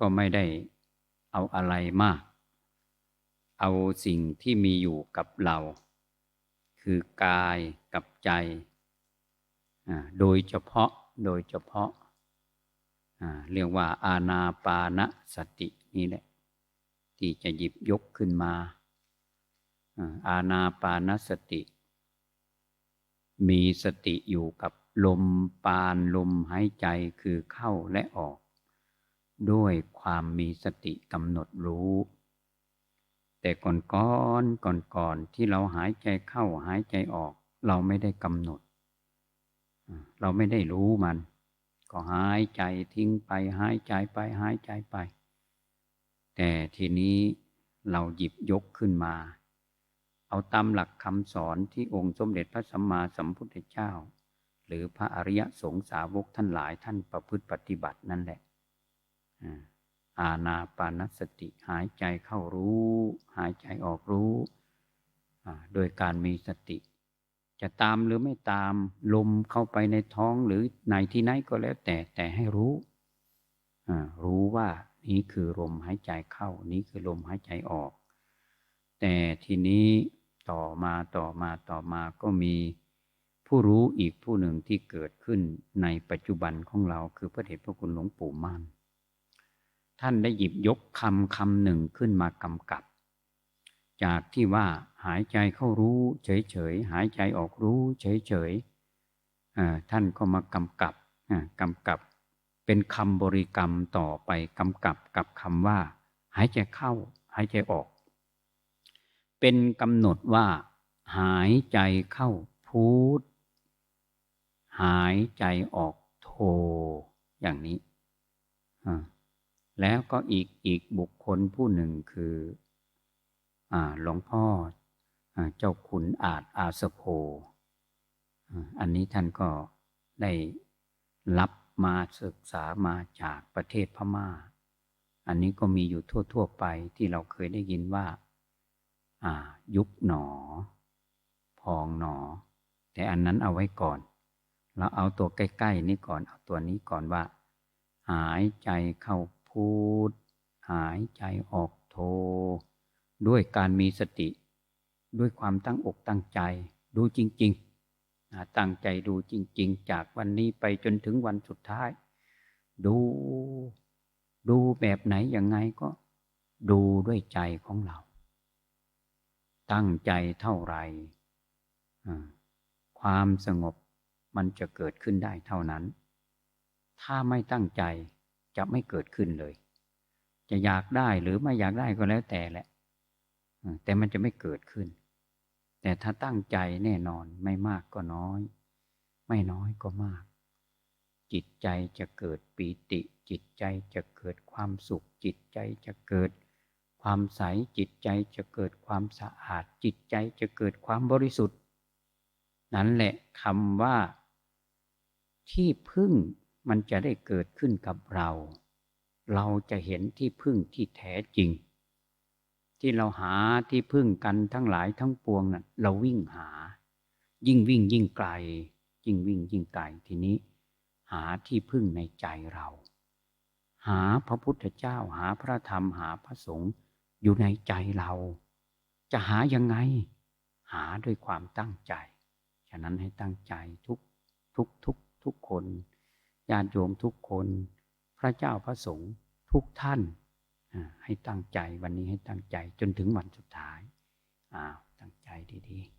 ก็ไม่ได้เอาอะไรมาก เอาสิ่งที่มีอยู่กับเรา คือกายกับใจ โดยเฉพาะโดยเฉพาะ เรียกว่าอาณาปานสตินี่แหละ ที่จะหยิบยกขึ้นมา อาณาปานสติ มีสติอยู่กับลมปานลมหายใจคือเข้าและออก ด้วยความมีสติกำหนดรู้ แต่ก่อนก่อนก่อนก่อนที่เราหายใจเข้าหายใจออก เราไม่ได้กำหนด เราไม่ได้รู้มัน ก็หายใจทิ้งไปหายใจไปหายใจไป แต่ทีนี้เราหยิบยกขึ้นมา เอาตามหลักคำสอนที่องค์สมเด็จพระสัมมาสัมพุทธเจ้า หรือพระอริยสงสาวกท่านหลายท่านประพฤติปฏิบัตินั่นแหละ อาณาปานสติหายใจเข้ารู้ หายใจออกรู้โดยการมีสติ จะตามหรือไม่ตามลมเข้าไปในท้องหรือในที่ไหนก็แล้วแต่แต่ให้รู้ รู้ว่านี้คือลมหายใจเข้า นี้คือลมหายใจออก แต่ทีนี้ต่อมาต่อมาต่อมาก็มีผู้รู้อีกผู้หนึ่งที่เกิดขึ้นในปัจจุบันของเราคือพระเดชพระคุณหลวงปู่มั่น ท่านได้หยิบยกคำคำหนึ่งขึ้นมากำกับ จากที่ว่าหายใจเข้ารู้เฉยๆหายใจออกรู้เฉยๆท่านก็มากำกับกำกับเป็นคำบริกรรมต่อไปกำกับกับคำว่า หายใจเข้า หายใจออก เป็นกำหนดว่า หายใจเข้าพูดหายใจออกโทอย่างนี้ แล้วก็อีกอีกบุคคลผู้หนึ่งคือหลวงพ่อเจ้าขุนอาจอาสโพอันนี้ท่านก็ได้รับมาศึกษามาจากประเทศพมา่า อันนี้ก็มีอยู่ทั่ว ๆ ไปที่เราเคยได้ยินว่า ยุบหนอ พองหนอ แต่อันนั้นเอาไว้ก่อน เราเอาตัวใกล้ ๆ นี้ก่อน เอาตัวนี้ก่อนว่า หายใจเข้า พูด หายใจออกโท ด้วยการมีสติ ด้วยความตั้งอกตั้งใจ ดูจริงๆตั้งใจดูจริง ๆ จากวันนี้ไปจนถึงวันสุดท้าย ดู ดูแบบไหนยังไงก็ ดูด้วยใจของเรา ตั้งใจเท่าไหร่ความสงบมันจะเกิดขึ้นได้เท่านั้น ถ้าไม่ตั้งใจ จะไม่เกิดขึ้นเลย จะอยากได้หรือไม่อยากได้ก็แล้วแต่แหละ แต่มันจะไม่เกิดขึ้น แต่ถ้าตั้งใจแน่นอนไม่มากก็น้อย ไม่น้อยก็มาก จิตใจจะเกิดปีติ จิตใจจะเกิดความสุข จิตใจจะเกิดความใส จิตใจจะเกิดความสะอาด จิตใจจะเกิดความบริสุทธิ์ นั่นแหละคำว่าที่พึ่ง มันจะได้เกิดขึ้นกับเรา เราจะเห็นที่พึ่งที่แท้จริง ที่เราหาที่พึ่งกันทั้งหลายทั้งปวงนะ่ะเราวิ่งหา ยิ่งวิ่งยิ่งไกล ยิ่งวิ่งยิ่งไกลทีนี้ หาที่พึ่งในใจเรา หาพระพุทธเจ้าหาพระธรรมหาพระสงฆ์อยู่ในใจเรา จะหายังไง หาด้วยความตั้งใจ ฉะนั้นให้ตั้งใจทุกทุกทุกทุกคน ญาติโยมทุกคน พระเจ้าพระสงฆ์ทุกท่าน ให้ตั้งใจวันนี้ให้ตั้งใจจนถึงวันสุดท้ายอ้าวตั้งใจดีๆ